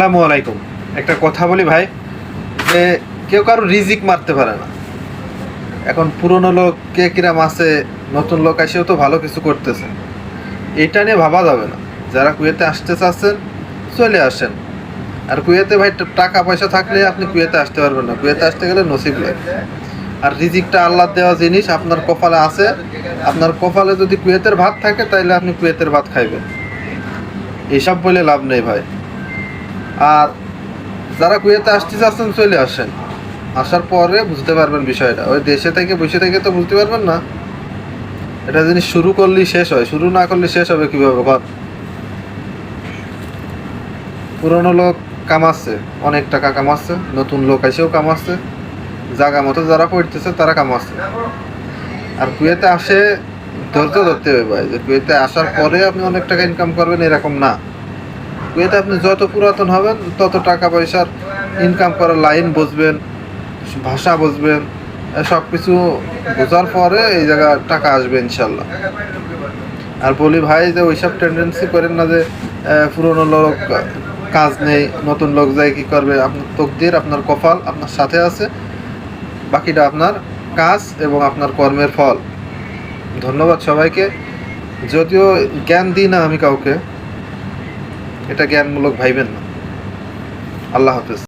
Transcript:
আসসালামু আলাইকুম একটা কথা বলি ভাই, যে কেউ কারও রিজিক মারতে পারে না। এখন পুরনো লোক কে কিরাম আছে, নতুন লোক এসেও তো ভালো কিছু করতেছে। এটা নিয়ে ভাবা যাবে না। যারা কুয়েতে আসতে চাচ্ছেন, চলে আসেন। আর কুয়েতে ভাই, টাকা পয়সা থাকলে আপনি কুয়েতে আসতে পারবেন না। কুয়েতে আসতে গেলে নসিব লাগে আর রিজিকটা আল্লাহ দেওয়া জিনিস, আপনার কপালে আছে। আপনার কপালে যদি কুয়েতের ভাত থাকে তাহলে আপনি কুয়েতের ভাত খাইবেন। এসব বলে লাভ নেই ভাই। আর যারা কুয়েতে আসতে চাচ্ছেন, চলে আসেন। আসার পরে বুঝতে পারবেন বিষয়টা। ওই দেশে থেকে, বসে থেকে তো বুঝতে পারবেন না। এটা জিনিস শুরু করলেই শেষ হয়। শুরু না করলে শেষ হবে কীভাবে? ঘর পুরনো লোক কামাচ্ছে, অনেক টাকা কামাচ্ছে, নতুন লোক এসেও কামাচ্ছে। জায়গা মতো যারা পড়তেছে, তারা কামাচ্ছে। আর কুয়েতে আসে ধৈর্য ধরতে হবে ভাই। যে কুয়েতে আসার পরে আপনি অনেক টাকা ইনকাম করবেন, এরকম না। কুয়েতে আপনি যত পুরাতন হবেন, তত টাকা পয়সার ইনকাম করার লাইন বুঝবেন, ভাষা বুঝবেন সব কিছু বোঝার পরে এই জায়গা টাকা আসবে ইনশাল্লাহ। আর বলি ভাই যে ওইসব টেন্ডেন্সি করেন না যে পুরনো লোক কাজ নেই, নতুন লোক যায় কি করবে? আপনার তকদির, আপনার কপাল আপনার সাথে আছে, বাকিটা আপনার কাজ এবং আপনার কর্মের ফল। ধন্যবাদ সবাইকে। যদিও জ্ঞান দিই না আমি কাউকে এটা জ্ঞানমূলক ভাইবেন না। আল্লাহ হাফেজ।